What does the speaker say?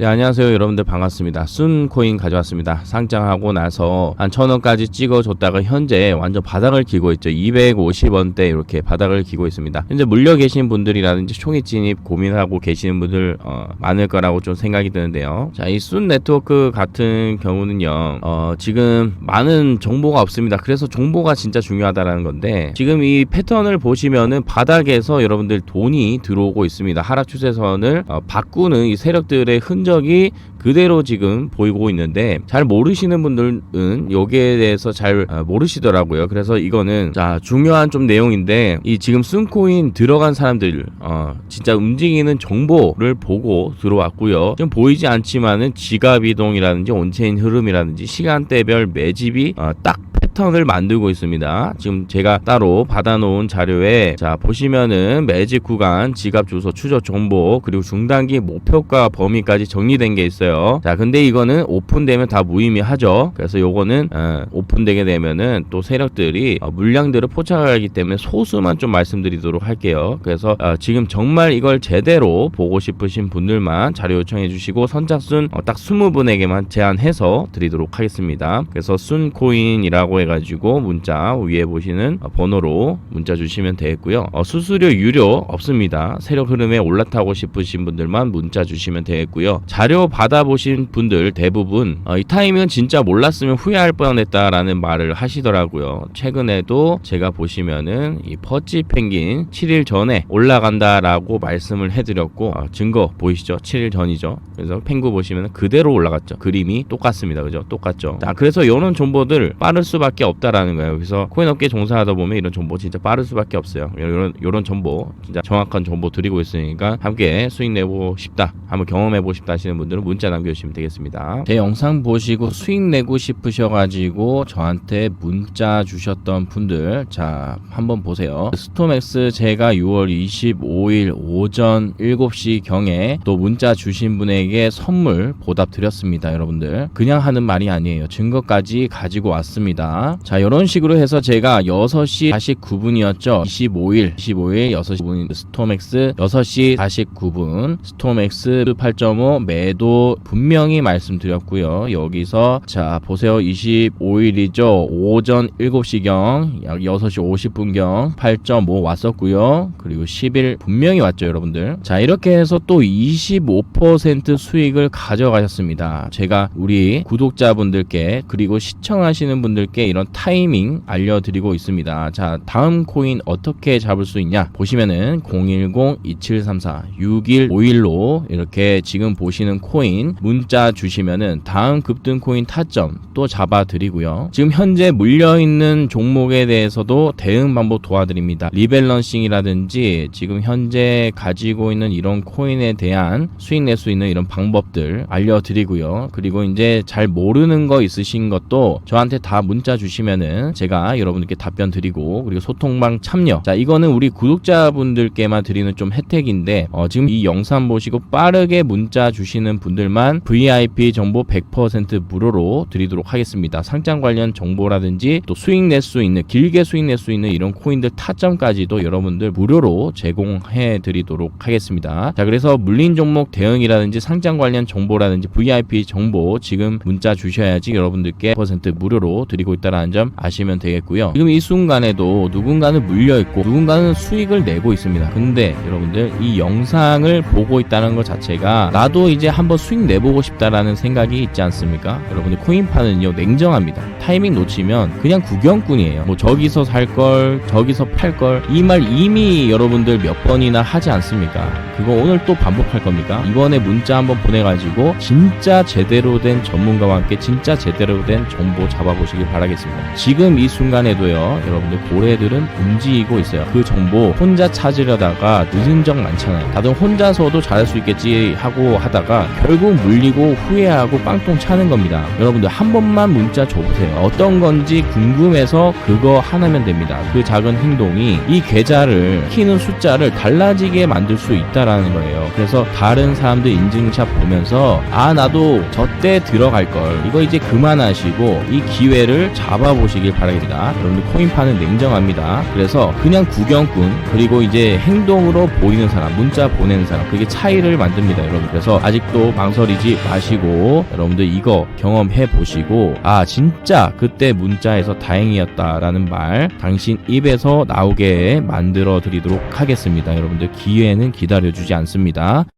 네, 안녕하세요. 여러분들 반갑습니다. 순코인 가져왔습니다. 상장하고 나서 한 천원까지 찍어줬다가 현재 완전 바닥을 기고 있죠. 250원대 이렇게 바닥을 기고 있습니다. 현재 물려 계신 분들이라든지 총이 진입 고민하고 계시는 분들 어, 많을 거라고 좀 생각이 드는데요. 자, 이 순 네트워크 같은 경우는요, 어, 지금 많은 정보가 없습니다. 그래서 정보가 진짜 중요하다라는 건데, 지금 이 패턴을 보시면은 바닥에서 여러분들 돈이 들어오고 있습니다. 하락 추세선을 어, 바꾸는 이 세력들의 흔적 이 그대로 지금 보이고 있는데 잘 모르시는 분들은 여기에 대해서 잘 어, 모르시더라고요. 그래서 이거는 자 중요한 좀 내용인데 이 지금 순코인 들어간 사람들 어 진짜 움직이는 정보를 보고 들어왔고요. 지금 보이지 않지만은 지갑 이동이라든지 온체인 흐름이라든지 시간대별 매집이 어, 딱 패턴을 만들고 있습니다. 지금 제가 따로 받아놓은 자료에 자 보시면은 매집 구간, 지갑 주소, 추적 정보 그리고 중단기 목표가 범위까지 정리된 게 있어요. 자 근데 이거는 오픈되면 다 무의미하죠. 그래서 요거는 어, 오픈되게 되면은 또 세력들이 어, 물량들을 포착하기 때문에 소수만 좀 말씀드리도록 할게요. 그래서 어, 지금 정말 이걸 제대로 보고 싶으신 분들만 자료 요청해 주시고 선착순 어, 딱 20분에게만 제한해서 드리도록 하겠습니다. 그래서 순코인이라고 해가 지고 문자 위에 보시는 어, 번호로 문자 주시면 되겠고요. 어, 수수료 유료 없습니다. 세력 흐름에 올라타고 싶으신 분들만 문자 주시면 되겠고요. 자료 받아보신 분들 대부분 어, 이 타이밍은 진짜 몰랐으면 후회할 뻔했다라는 말을 하시더라고요. 최근에도 제가 보시면은 이 퍼치 펭귄 7일 전에 올라간다라고 말씀을 해드렸고 어, 증거 보이시죠? 7일 전이죠. 그래서 펭구 보시면 그대로 올라갔죠. 그림이 똑같습니다. 그죠? 똑같죠. 자, 그래서 이런 정보들 빠를 수밖에 없다라는 거예요. 그래서 코인 업계 종사하다 보면 이런 정보 진짜 빠를 수밖에 없어요. 이런 이런 정보 진짜 정확한 정보 드리고 있으니까 함께 수익 내고 싶다, 한번 경험해 보고 싶다 하시는 분들은 문자 남겨주시면 되겠습니다. 제 영상 보시고 수익 내고 싶으셔가지고 저한테 문자 주셨던 분들 자 한번 보세요. 스토맥스 제가 6월 25일 오전 7시 경에 또 문자 주신 분에게 선물 보답 드렸습니다, 여러분들. 그냥 하는 말이 아니에요. 증거까지 가지고 왔습니다. 자, 이런 식으로 해서 제가 6시 49분이었죠. 25일, 25일 6시 9분 스톰엑스 6시 49분 스톰엑스 8.5 매도 분명히 말씀드렸고요. 여기서 자, 보세요. 25일이죠. 오전 7시경 약 6시 50분경 8.5 왔었고요. 그리고 10일 분명히 왔죠, 여러분들. 자, 이렇게 해서 또 25% 수익을 가져가셨습니다. 제가 우리 구독자분들께 그리고 시청하시는 분들께 이런 타이밍 알려드리고 있습니다. 자, 다음 코인 어떻게 잡을 수 있냐? 보시면은 010-2734-6151로 이렇게 지금 보시는 코인 문자 주시면은 다음 급등 코인 타점 또 잡아드리고요. 지금 현재 물려있는 종목에 대해서도 대응 방법 도와드립니다. 리밸런싱이라든지 지금 현재 가지고 있는 이런 코인에 대한 수익 낼 수 있는 이런 방법들 알려드리고요. 그리고 이제 잘 모르는 거 있으신 것도 저한테 다 문자 주시면은 제가 여러분들께 답변 드리고 그리고 소통방 참여. 자 이거는 우리 구독자분들께만 드리는 좀 혜택인데 어, 지금 이 영상 보시고 빠르게 문자 주시는 분들만 VIP 정보 100% 무료로 드리도록 하겠습니다. 상장 관련 정보라든지 또 수익 낼 수 있는 길게 수익 낼 수 있는 이런 코인들 타점까지도 여러분들 무료로 제공해 드리도록 하겠습니다. 자 그래서 물린 종목 대응이라든지 상장 관련 정보라든지 VIP 정보 지금 문자 주셔야지 여러분들께 100% 무료로 드리고 있다 는 점 아시면 되겠고요. 지금 이 순간에도 누군가는 물려 있고 누군가는 수익을 내고 있습니다. 근데 여러분들 이 영상을 보고 있다는 것 자체가 나도 이제 한번 수익 내보고 싶다라는 생각이 있지 않습니까? 여러분들 코인파는요 냉정합니다. 타이밍 놓치면 그냥 구경꾼이에요. 뭐 저기서 살 걸, 저기서 팔 걸 이 말 이미 여러분들 몇 번이나 하지 않습니까? 그거 오늘 또 반복할 겁니까? 이번에 문자 한번 보내가지고 진짜 제대로 된 전문가와 함께 진짜 제대로 된 정보 잡아보시길 바라겠습니다. 지금 이 순간에도요, 여러분들 고래들은 움직이고 있어요. 그 정보 혼자 찾으려다가 늦은 적 많잖아요. 다들 혼자서도 잘할 수 있겠지 하고 하다가 결국 물리고 후회하고 빵똥 차는 겁니다. 여러분들 한 번만 문자 줘보세요. 어떤 건지 궁금해서 그거 하나면 됩니다. 그 작은 행동이 이 계좌를 키는 숫자를 달라지게 만들 수 있다라는 거예요. 그래서 다른 사람들 인증샷 보면서 아 나도 저때 들어갈 걸 이거 이제 그만하시고 이 기회를 잡아보시길 바라겠습니다. 여러분들 코인파는 냉정합니다. 그래서 그냥 구경꾼 그리고 이제 행동으로 보이는 사람 문자 보내는 사람 그게 차이를 만듭니다. 여러분 그래서 아직도 망설이지 마시고 여러분들 이거 경험해 보시고 아 진짜 그때 문자에서 다행이었다라는 말 당신 입에서 나오게 만들어 드리도록 하겠습니다. 여러분들 기회는 기다려주지 않습니다.